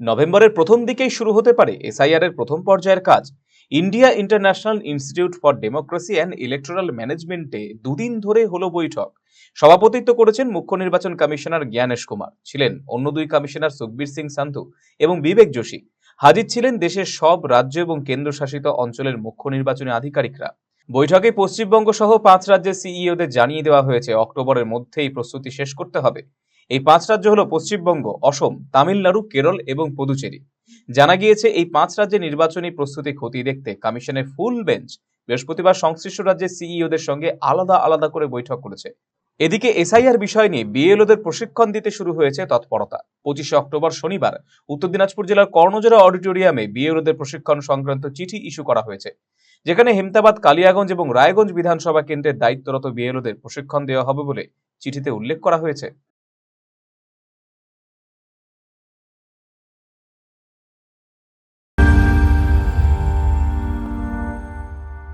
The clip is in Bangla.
নভেম্বরের প্রথম দিকেই শুরু হতে পারে এসআইআর এর প্রথম পর্যায়ের কাজ। India International Institute for Democracy and Electoral ম্যানেজমেন্টে দুদিন ধরে হলো বৈঠক। সভাপতিত্ব করেছেন মুখ্য নির্বাচন কমিশনার জ্ঞানেশ কুমার, ছিলেন অন্য দুই কমিশনার সুখবীর সিং সান্ধু এবং বিবেক যোশী। হাজির ছিলেন দেশের সব রাজ্য এবং কেন্দ্রশাসিত অঞ্চলের মুখ্য নির্বাচনী আধিকারিকরা। বৈঠকে পশ্চিমবঙ্গ সহ পাঁচ রাজ্যের সিইওদের জানিয়ে দেওয়া হয়েছে, অক্টোবরের মধ্যেই প্রস্তুতি শেষ করতে হবে। এই পাঁচ রাজ্য হলো পশ্চিমবঙ্গ, অসম, তামিলনাড়ু, কেরল এবং পুদুচেরি। জানা গিয়েছে, এই পাঁচ রাজ্যের নির্বাচনী প্রস্তুতি খতিয়ে দেখতে কমিশনের ফুল বেঞ্চ বৃহস্পতিবার সংশ্লিষ্ট রাজ্যের সিইওদের সঙ্গে আলাদা আলাদা করে বৈঠক করেছে। এদিকে এসআইআর বিষয় নিয়ে বিএলওদের প্রশিক্ষণ দিতে শুরু হয়েছে তৎপরতা। পঁচিশে অক্টোবর শনিবার উত্তর দিনাজপুর জেলার কর্ণজোড়া অডিটোরিয়ামে বিএলওদের প্রশিক্ষণ সংক্রান্ত চিঠি ইস্যু করা হয়েছে। যেখানে হেমতাবাদ, কালিয়াগঞ্জ এবং রায়গঞ্জ বিধানসভা কেন্দ্রের দায়িত্বরত বিএলওদের প্রশিক্ষণ দেওয়া হবে বলে চিঠিতে উল্লেখ করা হয়েছে।